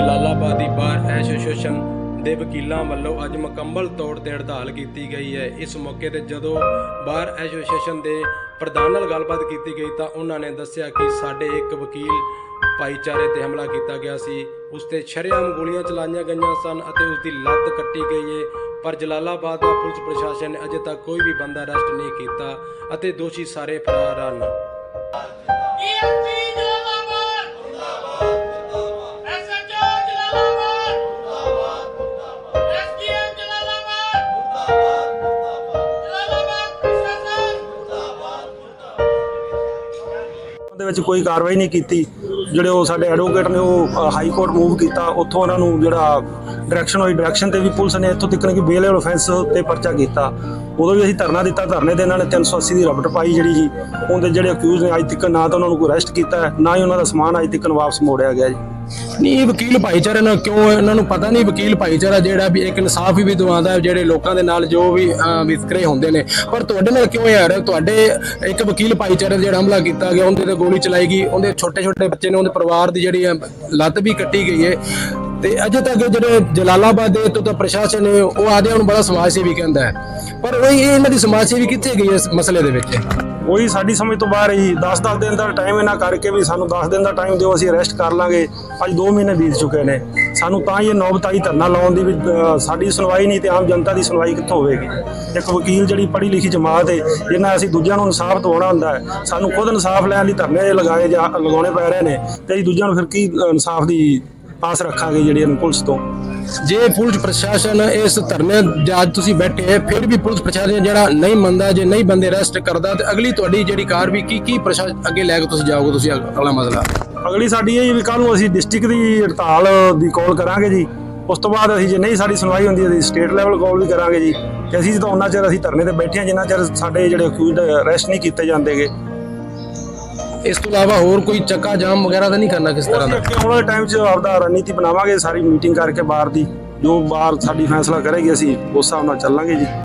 Jalalabadi bar association ਦੇ ਵਕੀਲਾਂ ਵੱਲੋਂ ਅੱਜ ਮੁਕੰਮਲ ਤੌਰ ਤੇ ਹੜਤਾਲ ਕੀਤੀ ਗਈ ਹੈ। ਇਸ ਮੌਕੇ ਤੇ ਜਦੋਂ ਬਾਰ ਐਸੋਸੀਏਸ਼ਨ ਦੇ ਪ੍ਰਧਾਨ ਨਾਲ ਗੱਲਬਾਤ ਕੀਤੀ ਗਈ ਤਾਂ ਉਹਨਾਂ ਨੇ ਦੱਸਿਆ ਕਿ ਸਾਡੇ ਇੱਕ ਵਕੀਲ ਭਾਈਚਾਰੇ ਤੇ ਹਮਲਾ ਕੀਤਾ ਗਿਆ ਸੀ। ਉਸ ਤੇ ਸ਼ਰੇਆਮ ਗੋਲੀਆਂ ਚਲਾਈਆਂ ਗਈਆਂ ਸਨ ਅਤੇ ਉਸ ਦੀ ਲੱਤ ਕੱਟੀ ਗਈ ਹੈ ਪਰ ਜਲਾਲਾਬਾਦ ਦਾ ਪੁਲਿਸ ਪ੍ਰਸ਼ਾਸਨ ਨੇ ਅਜੇ ਤੱਕ ਕੋਈ ਵੀ ਬੰਦਾ ਅਰੈਸਟ ਨਹੀਂ ਕੀਤਾ ਅਤੇ ਦੋਸ਼ੀ ਸਾਰੇ ਫਰਾਰ ਹਨ। ਦੇ ਵਿੱਚ ਕੋਈ ਕਾਰਵਾਈ ਨਹੀਂ ਕੀਤੀ। ਜਿਹੜੇ ਉਹ ਸਾਡੇ ਐਡਵੋਕੇਟ ਨੇ, ਉਹ ਹਾਈ ਕੋਰਟ ਮੂਵ ਕੀਤਾ। ਉੱਥੋਂ ਉਹਨਾਂ ਨੂੰ ਜਿਹੜਾ ਡਾਇਰੈਕਸ਼ਨ ਹੋਈ ਡਾਇਰੈਕਸ਼ਨ ਤੇ ਵੀ ਪੁਲਿਸ ਨੇ ਇੱਥੋਂ ਤੱਕ ਕਿ ਬੇਲ ਆਫੈਂਸ ਤੇ ਪਰਚਾ ਕੀਤਾ। ਉਦੋਂ ਵੀ ਅਸੀਂ ਧਰਨਾ ਦਿੱਤਾ, ਧਰਨੇ ਦੇ ਇਹਨਾਂ ਨੇ 380 ਦੀ ਰਬਟ ਪਾਈ ਜਿਹੜੀ ਜੀ। ਉਹਦੇ ਜਿਹੜੇ ਅਕਿਊਜ਼ ਨੇ, ਅੱਜ ਤੱਕ ਨਾ ਤਾਂ ਉਹਨਾਂ ਨੂੰ ਕੋਈ ਅਰੈਸਟ ਕੀਤਾ, ਨਾ ਹੀ ਉਹਨਾਂ ਦਾ ਸਮਾਨ ਅੱਜ ਤੱਕ ਵਾਪਸ ਮੋੜਿਆ ਗਿਆ ਜੀ। ਨਹੀਂ ਇਹ ਵਕੀਲ ਭਾਈਚਾਰੇ ਨਾਲ ਕਿਉਂ ਇਹਨਾਂ ਨੂੰ ਪਤਾ ਨਹੀਂ ਵਕੀਲ ਭਾਈਚਾਰਾ ਜਿਹੜਾ ਵੀ ਇੱਕ ਇਨਸਾਫ ਵੀ ਦਵਾਉਂਦਾ ਜਿਹੜੇ ਲੋਕਾਂ ਦੇ ਨਾਲ ਜੋ ਵੀ ਵਿਤਕਰੇ ਹੁੰਦੇ ਨੇ। ਪਰ ਤੁਹਾਡੇ ਨਾਲ ਕਿਉਂ ਯਾਰ? ਤੁਹਾਡੇ ਇੱਕ ਵਕੀਲ ਭਾਈਚਾਰੇ ਜਿਹੜਾ ਹਮਲਾ ਕੀਤਾ ਗਿਆ ਉਹਦੇ ਤੇ ਗੋਲੀ ਚਲਾਈ ਗਈ ਉਹਦੇ ਛੋਟੇ ਛੋਟੇ ਬੱਚੇ ਨੇ ਉਹਦੇ ਪਰਿਵਾਰ ਦੀ ਜਿਹੜੀ ਹੈ, ਲੱਤ ਵੀ ਕੱਟੀ ਗਈ ਹੈ। ਤੇ ਅਜੇ ਤੱਕ ਜਿਹੜੇ ਜਲਾਲਾਬਾਦ ਦੇ ਤੋਂ ਤਾਂ ਪ੍ਰਸ਼ਾਸਨ ਨੇ ਉਹ ਆਦੇ ਹੁਣ ਬੜਾ ਸਮਾਜ ਸੇਵੀ ਕਹਿੰਦਾ ਹੈ। ਪਰ ਉਹ ਇਹਨਾਂ ਦੀ ਸਮਾਜ ਸੇਵੀ ਕਿੱਥੇ ਗਈ ਇਸ ਮਸਲੇ ਦੇ ਵਿੱਚ? ਉਹੀ ਸਾਡੀ ਸਮਝ ਤੋਂ ਬਾਹਰ ਹੀ 10-10 ਦਿਨ ਦਾ ਟਾਈਮ ਇਹਨਾਂ ਕਰਕੇ ਵੀ ਸਾਨੂੰ 10 ਦਿਨ ਦਾ ਟਾਈਮ ਦਿਓ, ਅਸੀਂ ਅਰੈਸਟ ਕਰ ਲਾਂਗੇ। ਅੱਜ 2 ਮਹੀਨੇ ਬੀਤ ਚੁੱਕੇ ਨੇ। ਸਾਨੂੰ ਤਾਂ ਹੀ ਇਹ ਨੌਬਤਾਈ ਧਰਨਾ ਲਾਉਣ ਦੀ ਵੀ ਸਾਡੀ ਸੁਣਵਾਈ ਨਹੀਂ ਤੇ ਆਮ ਜਨਤਾ ਦੀ ਸੁਣਵਾਈ ਕਿੱਥੋਂ ਹੋਵੇਗੀ? ਇੱਕ ਵਕੀਲ ਜਿਹੜੀ ਪੜ੍ਹੀ ਲਿਖੀ ਜਮਾਤ ਹੈ, ਜਿੰਨਾ ਅਸੀਂ ਦੂਜਿਆਂ ਨੂੰ ਇਨਸਾਫ ਦਵਾਉਣਾ ਹੁੰਦਾ ਹੈ, ਸਾਨੂੰ ਖੁਦ ਇਨਸਾਫ ਲੈਣ ਲਈ ਧਰਨੇ ਲਗਾਏ ਜਾ, ਲਗਾਉਣੇ ਪੈ ਰਹੇ ਨੇ ਤੇ ਅਸੀਂ ਦੂਜਿਆਂ ਨੂੰ ਫਿਰ ਕੀ ਇਨਸਾਫ ਦੀ ਆਸ ਰੱਖਾਂਗੇ ਜਿਹੜੀ ਪੁਲਿਸ ਤੋਂ? ਜੇ ਪੁਲਿਸ ਪ੍ਰਸ਼ਾਸਨ ਇਸ ਧਰਨੇ ਜੱਜ ਤੁਸੀਂ ਬੈਠੇ ਫਿਰ ਵੀ ਪੁਲਿਸ ਪ੍ਰਸ਼ਾਸਨ ਜਿਹੜਾ ਨਹੀਂ ਮੰਨਦਾ, ਜੇ ਨਹੀਂ ਬੰਦੇ ਅਰੈਸਟ ਕਰਦਾ, ਤੇ ਅਗਲੀ ਤੁਹਾਡੀ ਜਿਹੜੀ ਕਾਰਵਾਈ, ਕੀ ਕੀ ਪ੍ਰਸ਼ਾਸਨ ਅੱਗੇ ਲੈ ਕੇ ਤੁਸੀਂ ਜਾਓਗੇ ਤੁਸੀਂ ਅਗਲਾ ਮਸਲਾ? ਅਗਲੀ ਸਾਡੀ ਇਹ ਵੀ ਕੱਲ ਨੂੰ ਅਸੀਂ ਡਿਸਟ੍ਰਿਕਟ ਦੀ ਹੜਤਾਲ ਦੀ ਕਾਲ ਕਰਾਂਗੇ ਜੀ। ਉਸ ਤੋਂ ਬਾਅਦ ਅਸੀਂ ਜੇ ਨਹੀਂ ਸਾਡੀ ਸੁਣਵਾਈ ਹੁੰਦੀ, ਅਸੀਂ ਸਟੇਟ ਲੈਵਲ ਕਾਲ ਵੀ ਕਰਾਂਗੇ ਜੀ। ਕਿ ਅਸੀਂ ਜਦੋਂ ਉਹਨਾਂ ਚਿਰ ਅਸੀਂ ਧਰਨੇ ਤੇ ਬੈਠੇ ਹਾਂ, ਜਿੰਨਾ ਚਿਰ ਸਾਡੇ ਜਿਹੜੇ ਅਕਿਊਜ਼ਡ ਅਰੈਸਟ ਨਹੀਂ ਕੀਤੇ ਜਾਂਦੇਗੇ ਇਸ ਤੋਂ ਇਲਾਵਾ ਹੋਰ ਕੋਈ ਚੱਕਾ ਜਾਮ ਵਗੈਰਾ ਤਾਂ ਨਹੀਂ ਕਰਨਾ ਕਿਸ ਤਰ੍ਹਾਂ ਦਾ? ਅੱਗੇ ਆਉਣ ਵਾਲੇ ਟਾਈਮ 'ਚ ਆਪਦਾ ਰਣਨੀਤੀ ਬਣਾਵਾਂਗੇ, ਸਾਰੀ ਮੀਟਿੰਗ ਕਰਕੇ ਬਾਹਰ ਦੀ, ਜੋ ਬਾਹਰ ਸਾਡੀ ਫੈਸਲਾ ਕਰੇਗੀ, ਅਸੀਂ ਉਸ ਹਿਸਾਬ ਨਾਲ ਚੱਲਾਂਗੇ ਜੀ।